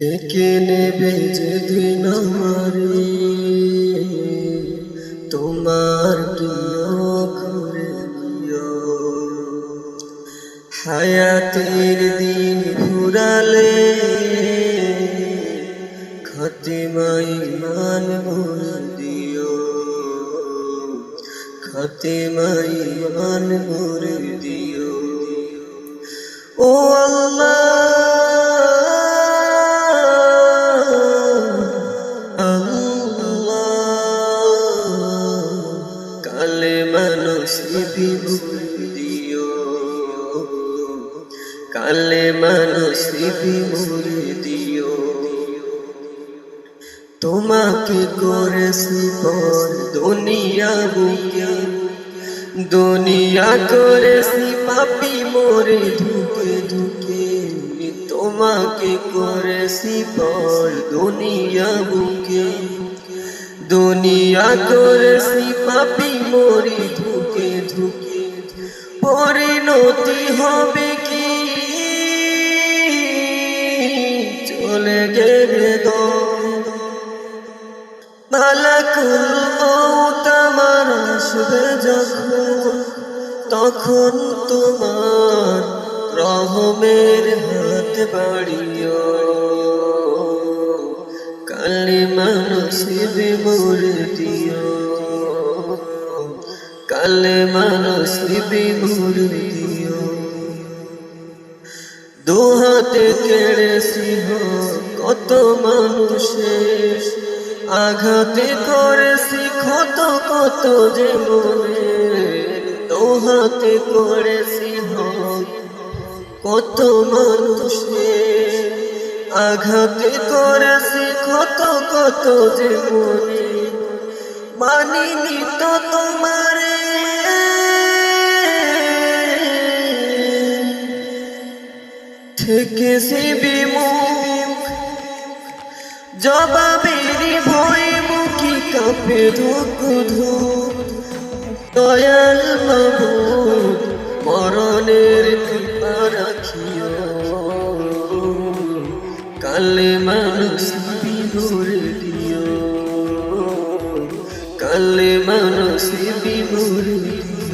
একে নেবে যেদিন আমারে। তোমার প্রিয় করে হায়াতের দিন ঘুরালে খাতিমাই মান দিও খাতিমাই মান দিও ও আল্লাহ মানুষ দিও। কালে মানুষ দিও। তোমাকে করেছি পর দুনিয়া বুকে। দুনিয়া করেছি পাপি মোরে ধুকে ধুকে। তোমাকে করেছি পর দুনিয়া বুকে। দুনিয়া করেছি পাপি মোরে ধুকে। পরিণতি হবে কি? চলে গেলে মালাকুল মৌত আমার আসবে যখন, তখন তোমার রহমের হাত বাড়িও। কালী মানুষ মোরে দিও মানসিবে মোরে দিও দুহাতে কেড়েছি কত মানুষের আঘাতে করেছি, কত কত যে মনে দুহাতে করেছি কত মানুষের আঘাতে করেছি, কত কত যে মনে মানিনি তো তোমারে থেকেছি বিমুখ। জবাবেরি ভয়ে মুখি কাপে ধুক ধুক। দয়াল মাবুদ মরণের কৃপা রাখিও। কালে মানুষ বিভোর দিও। কালে মানুষ বিভোর দিও।